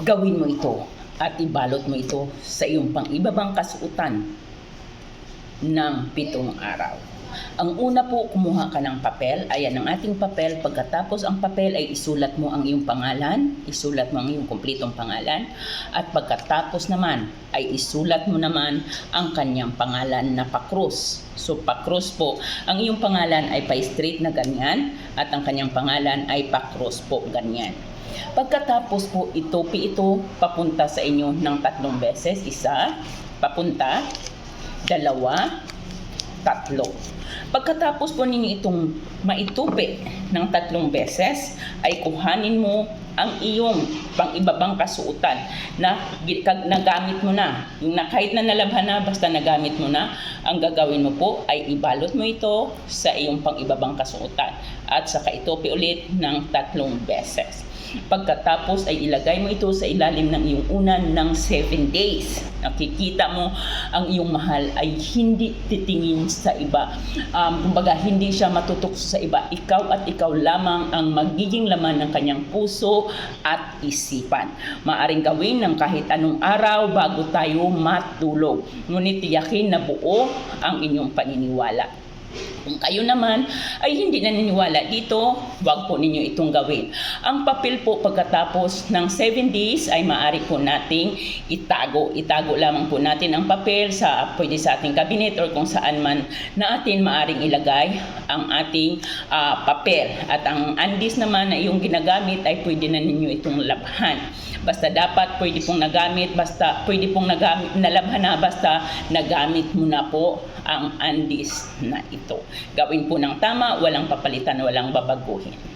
gawin mo ito at ibalot mo ito sa iyong pang-ibabang kasuotan ng pitong araw. Ang una po, kumuha ka ng papel. Ayan ang ating papel. Pagkatapos ang papel ay isulat mo ang iyong pangalan. Isulat mo ang iyong kumpletong pangalan. At pagkatapos naman ay isulat mo naman ang kanyang pangalan na pakrus. So pakrus po, ang iyong pangalan ay pa-straight na ganyan at ang kanyang pangalan ay pakrus po ganyan. Pagkatapos po itopi ito papunta sa inyo ng tatlong beses. Isa, papunta, dalawa, tatlo. Pagkatapos po ninyo itong maitupi ng tatlong beses, ay kuhanin mo ang iyong pang-ibabang kasuotan na nagamit mo na. Yung na, kahit na nalabhan na, basta nagamit mo na, ang gagawin mo po ay ibalot mo ito sa iyong pang-ibabang kasuotan at saka itupi ulit ng tatlong beses. Pagkatapos ay ilagay mo ito sa ilalim ng iyong unan ng 7 days. Nakikita mo ang iyong mahal ay hindi titingin sa iba. Um, kumbaga, hindi siya matutokso sa iba. Ikaw at ikaw lamang ang magiging laman ng kanyang puso at isipan. Maaring gawin ng kahit anong araw bago tayo matulog. Ngunit tiyakin na buo ang inyong paniniwala. Kung kayo naman ay hindi naniniwala dito, wag po ninyo itong gawin. Ang papel po pagkatapos ng 7 days ay maaari po nating itago. Itago lamang po natin ang papel sa pwede sa ating cabinet or kung saan man na atin maaring ilagay ang ating ah, papel. At ang andis naman na iyong ginagamit ay pwede na ninyo itong labhan. Basta dapat pwede pong nagamit, basta pwede pong nagamit, nalabhan na basta nagamit mo na po ang andis na ito. Gawin po ng tama, walang papalitan, walang babaguhin.